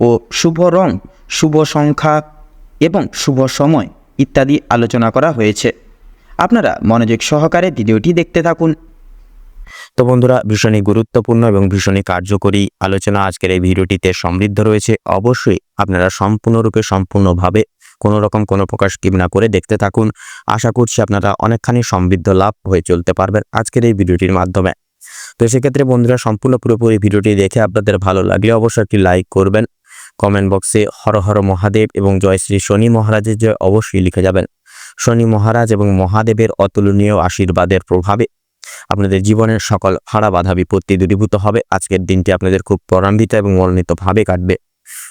ও শুভ রং, শুভ সংখ্যা এবং শুভ সময় ইত্যাদি আলোচনা করা হয়েছে। আপনারা মনোযোগ সহকারে ভিডিওটি দেখতে থাকুন। তো বন্ধুরা, ভীষণই গুরুত্বপূর্ণ এবং ভীষণই কার্যকরী আলোচনা আজকের এই ভিডিওটিতে সমৃদ্ধ রয়েছে। অবশ্যই আপনারা সম্পূর্ণরূপে, সম্পূর্ণভাবে কোনো রকম কোনো প্রকার স্কিপ না করে দেখতে থাকুন। আশা করছি আপনারা অনেকখানি সমৃদ্ধ লাভ হয়ে চলতে পারবেন আজকের এই ভিডিওটির মাধ্যমে। তো সেক্ষেত্রে বন্ধুরা, সম্পূর্ণ পুরোপুরি ভিডিওটি দেখে আপনাদের ভালো লাগলে অবশ্যই একটি লাইক করবেন কমেন্ট বক্সে হর হর মহাদেব এবং জয় শ্রী শনি মহারাজের জয় অবশ্যই লিখে যাবেন। শনি মহারাজ এবং মহাদেবের অতুলনীয় আশীর্বাদের প্রভাবে আপনাদের জীবনের সকল হারা বাধা বিপত্তি দূরীভূত হবে। আজকের দিনটি আপনাদের খুব ত্বরান্বিত এবং মনোনীতভাবে কাটবে।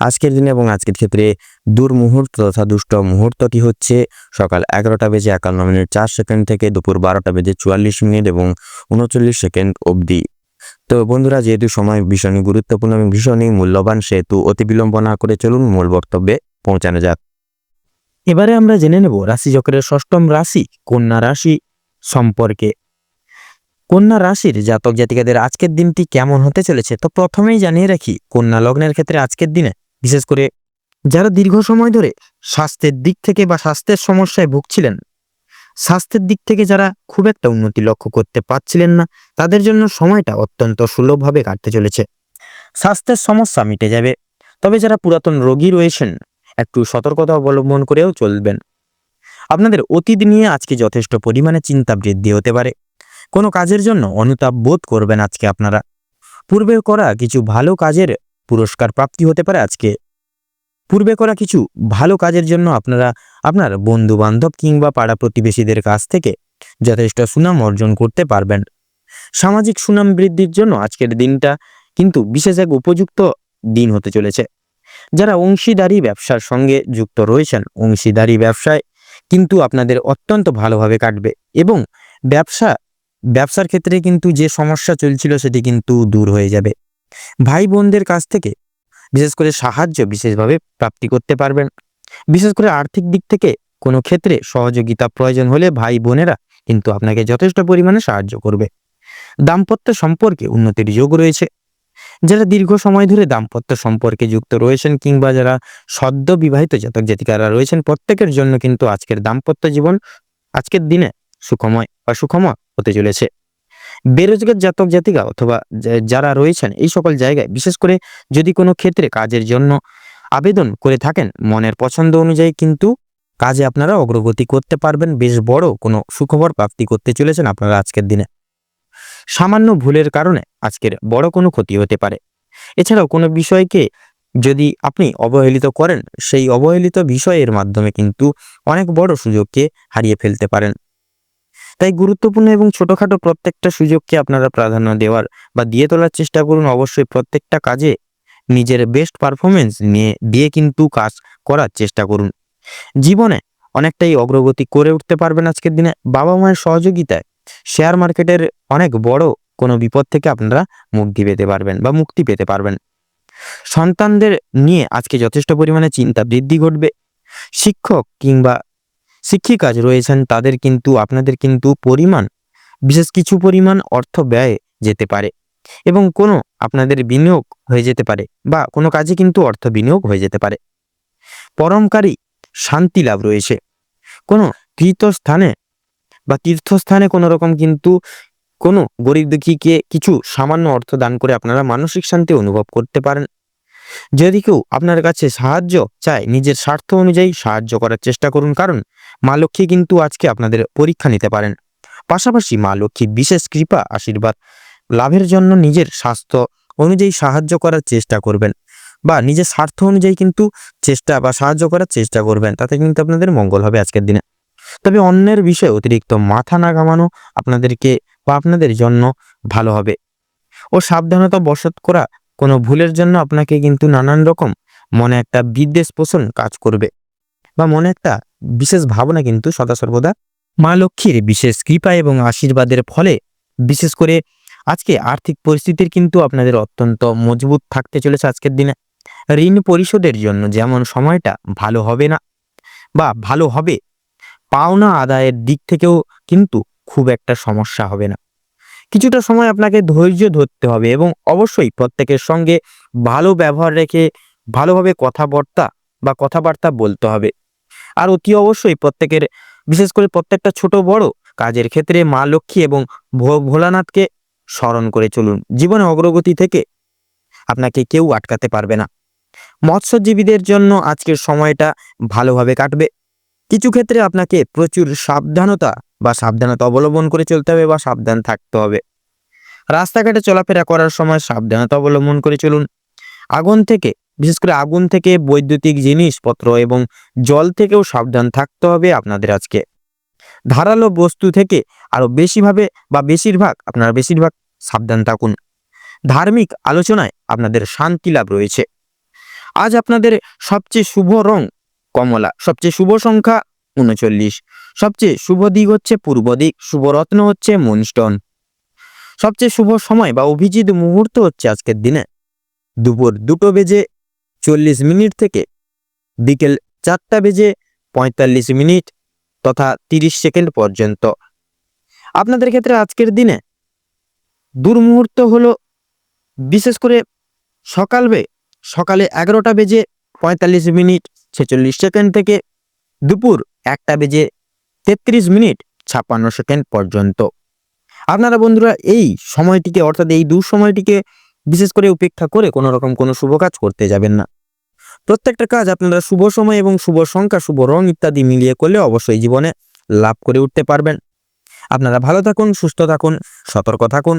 আজকের দিনে এবং আজকের ক্ষেত্রে দুর্মুহূর্ত তথা দুষ্ট মুহূর্তটি হচ্ছে সকাল এগারোটা বেজে একান্ন মিনিট, চার সেকেন্ড থেকে দুপুর বারোটা বেজে চুয়াল্লিশ মিনিট এবং উনচল্লিশ সেকেন্ড অবধি। তো বন্ধুরা, যেহেতু সময় ভীষণই গুরুত্বপূর্ণ এবং ভীষণই মূল্যবান, সেহেতু অতি বিলম্ব না করে চলুন মূল বক্তব্যে পৌঁছানো যাক। এবারে আমরা জেনে নেব রাশিচক্রের ষষ্ঠম রাশি কন্যা রাশি সম্পর্কে। কন্যা রাশির জাতক জাতিকাদের আজকের দিনটি কেমন হতে চলেছে? তো প্রথমেই জানিয়ে রাখি, কন্যা লগ্নের ক্ষেত্রে আজকের দিনে বিশেষ করে যারা দীর্ঘ সময় ধরে স্বাস্থ্যের দিক থেকে বা স্বাস্থ্যের সমস্যায় ভুগছিলেন, স্বাস্থ্যের দিক থেকে যারা খুব একটা উন্নতি লক্ষ্য করতে পারছিলেন না, তাদের জন্য সময়টা অত্যন্ত সুলভভাবে কাটতে চলেছে। স্বাস্থ্যের সমস্যা মিটে যাবে, তবে যারা পুরাতন রোগী রয়েছেন, একটু সতর্কতা অবলম্বন করেও চলবেন। আপনাদের অতীত নিয়ে আজকে যথেষ্ট পরিমাণে চিন্তা বৃদ্ধি হতে পারে। কোনো কাজের জন্য অনুতাপ বোধ করবেন আজকে আপনারা। পূর্বে করা কিছু ভালো কাজের পুরস্কার প্রাপ্তি হতে পারে আজকে। পূর্বে করা কিছু ভালো কাজের জন্য আপনারা আপনার বন্ধু বান্ধব কিংবা পাড়া প্রতিবেশীদের কাছ থেকে যথেষ্ট সুনাম অর্জন করতে পারবেন। সামাজিক সুনাম বৃদ্ধির জন্য আজকের দিনটা কিন্তু বিশেষ এক উপযুক্ত দিন হতে চলেছে। যারা অংশীদারি ব্যবসার সঙ্গে যুক্ত রয়েছেন, অংশীদারি ব্যবসায় কিন্তু আপনাদের অত্যন্ত ভালোভাবে কাটবে এবং ব্যবসা, ব্যবসার ক্ষেত্রে কিন্তু যে সমস্যা চলছিল সেটি কিন্তু দূর হয়ে যাবে। ভাই বোনদের কাছ থেকে বিশেষ করে সাহায্য বিশেষভাবে প্রাপ্তি করতে পারবেন। বিশেষ করে আর্থিক দিক থেকে কোনো ক্ষেত্রে সহযোগিতা প্রয়োজন হলে ভাই বোনেরা কিন্তু আপনাকে যথেষ্ট পরিমাণে সাহায্য করবে। দাম্পত্য সম্পর্কে উন্নতির যোগ রয়েছে। যারা দীর্ঘ সময় ধরে দাম্পত্য সম্পর্কে যুক্ত রয়েছেন কিংবা যারা সদ্য বিবাহিত জাতক জাতিকারা রয়েছেন, প্রত্যেকের জন্য কিন্তু আজকের দাম্পত্য জীবন আজকের দিনে সুখময় বা সুখময় হতে চলেছে। বেরোজগার জাতক জাতিকা অথবা যারা রয়েছেন এই সকল জায়গায়, বিশেষ করে যদি কোনো ক্ষেত্রে কাজের জন্য আবেদন করে থাকেন, মনের পছন্দ অনুযায়ী কিন্তু কাজে আপনারা অগ্রগতি করতে পারবেন। বেশ বড় কোনো সুখবর প্রাপ্তি করতে চলেছেন আপনারা আজকের দিনে। সামান্য ভুলের কারণে আজকের বড় কোনো ক্ষতি হতে পারে। এছাড়াও কোনো বিষয়কে যদি আপনি অবহেলিত করেন, সেই অবহেলিত বিষয়ের মাধ্যমে কিন্তু অনেক বড় সুযোগকে হারিয়ে ফেলতে পারেন। তাই গুরুত্বপূর্ণ এবং ছোটখাটো প্রত্যেকটা সুযোগকে আপনারা প্রাধান্য দেওয়ার বা দিয়ে তোলার চেষ্টা করুন অবশ্যই প্রত্যেকটা কাজে। নিজের বেস্ট পারফরমেন্স নিয়ে, দিয়ে কিন্তু কাজ করার চেষ্টা করুন। জীবনে অনেকটাই অগ্রগতি করে উঠতে পারবেন আজকের দিনে বাবা মায়ের সহযোগিতায়। শেয়ার মার্কেটের অনেক বড় কোনো বিপদ থেকে আপনারা মুক্তি পেতে পারবেন বা মুক্তি পেতে পারবেন। সন্তানদের নিয়ে আজকে যথেষ্ট পরিমাণে চিন্তা বৃদ্ধি ঘটবে। শিক্ষক কিংবা শিক্ষিকাজ রয়েছেন, তাদের কিন্তু, আপনাদের কিন্তু পরিমাণ, বিশেষ কিছু পরিমাণ অর্থ ব্যয় যেতে পারে এবং কোনো আপনাদের বিনিয়োগ হয়ে যেতে পারে বা কোনো কাজে কিন্তু অর্থ বিনিয়োগ হয়ে যেতে পারে। পরমকারী শান্তি লাভ রয়েছে। কোনো তীর্থস্থানে বা তীর্থস্থানে কোনো রকম কিন্তু কোনো গরিব দুঃখীকে কিছু সামান্য অর্থ দান করে আপনারা মানসিক শান্তি অনুভব করতে পারেন। যদি কেউ আপনার কাছে সাহায্য চায়, নিজের স্বার্থ অনুযায়ী সাহায্য করার চেষ্টা করুন, কারণ মা লক্ষ্মী কিন্তু আজকে আপনাদের পরীক্ষা নিতে পারেন। পাশাপাশি মা লক্ষ্মীর বিশেষ কৃপা, আশীর্বাদ, লাভের জন্য নিজের স্বাস্থ্য অনুযায়ী সাহায্য করার চেষ্টা করবেন বা নিজের স্বার্থ অনুযায়ী কিন্তু চেষ্টা বা সাহায্য করার চেষ্টা করবেন, তাতে কিন্তু আপনাদের মঙ্গল হবে আজকের দিনে। তবে অন্যের বিষয়ে অতিরিক্ত মাথা না ঘামানো আপনাদেরকে বা আপনাদের জন্য ভালো হবে। ও সাবধানতা বশত করা কোনো ভুলের জন্য আপনাকে কিন্তু নানান রকম মনে একটা বিদ্বেষ পোষণ কাজ করবে। বা মনে একটা বিশেষ ভাবনা কিন্তু সদা সর্বদা মা লক্ষ্মীর বিশেষ কৃপা এবং আশীর্বাদের ফলে, বিশেষ করে আজকে আর্থিক পরিস্থিতির কিন্তু আপনাদের অত্যন্ত মজবুত থাকতে চলেছে আজকের দিনে। ঋণ পরিশোধের জন্য যেমন সময়টা ভালো হবে না বা ভালো হবে, পাওনা আদায়ের দিক থেকেও কিন্তু খুব একটা সমস্যা হবে না। কিছুটা সময় আপনাকে ধৈর্য ধরতে হবে এবং অবশ্যই প্রত্যেকের সঙ্গে ভালো ব্যবহার রেখে ভালোভাবে কথাবার্তা বা কথাবার্তা বলতে হবে। আর অতি অবশ্যই? প্রত্যেকের, বিশেষ করে প্রত্যেকটা ছোট বড় কাজের ক্ষেত্রে মা লক্ষ্মী এবং ভোলানাথকে স্মরণ করে চলুন। জীবনে অগ্রগতি থেকে আপনাকে কেউ আটকাতে পারবে না। মৎস্যজীবীদের জন্য আজকের সময়টা ভালোভাবে কাটবে। কিছু ক্ষেত্রে আপনাকে প্রচুর সাবধানতা বা সাবধানতা অবলম্বন করে চলতে হবে বা সাবধান থাকতে হবে। রাস্তাঘাটে চলাফেরা করার সময় সাবধানতা অবলম্বন করে চলুন। আগুন থেকে বিশেষ করে আগুন থেকে বৈদ্যুতিক জিনিসপত্র এবং জল থেকেও সাবধান থাকতে হবে আপনাদের আজকে। ধারালো বস্তু থেকে আরও বেশিভাবে বা বেশিরভাগ, আপনারা বেশিরভাগ সাবধান থাকুন। ধার্মিক আলোচনায় আপনাদের শান্তি লাভ রয়েছে। আজ আপনাদের সবচেয়ে শুভ রং কমলা, সবচেয়ে শুভ সংখ্যা উনচল্লিশ, সবচেয়ে শুভ দিক হচ্ছে পূর্ব দিক, শুভ রত্ন হচ্ছে মুনস্টোন সবচেয়ে শুভ সময় বা অভিজিৎ মুহূর্ত হচ্ছে আজকের দিনে। দুপুর দুটো বেজে চল্লিশ মিনিট থেকে বিকেল চারটা বেজে পঁয়তাল্লিশ মিনিট তথা তিরিশ সেকেন্ড পর্যন্ত। আপনাদের ক্ষেত্রে আজকের দিনে দুর্মুহূর্ত হলো, বিশেষ করে সকালবে সকালে এগারোটা বেজে পঁয়তাল্লিশ মিনিট ছেচল্লিশ সেকেন্ড থেকে দুপুর একটা বেজে তেত্রিশ মিনিট ছাপ্পান্ন সেকেন্ড পর্যন্ত। আপনারা বন্ধুরা, এই সময়টিকে, অর্থাৎ এই দু সময়টিকে বিশেষ করে উপেক্ষা করে কোনো রকম কোনো শুভ কাজ করতে যাবেন না। প্রত্যেকটা কাজ আপনারা শুভ সময় এবং শুভ সংখ্যা, শুভ রং ইত্যাদি মিলিয়ে করলে অবশ্যই জীবনে লাভ করে উঠতে পারবেন। আপনারা ভালো থাকুন, সুস্থ থাকুন, সতর্ক থাকুন।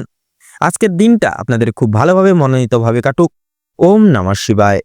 আজকের দিনটা আপনাদের খুব ভালোভাবে মনোনীতভাবে কাটুক। ওম নমঃ শিবায়।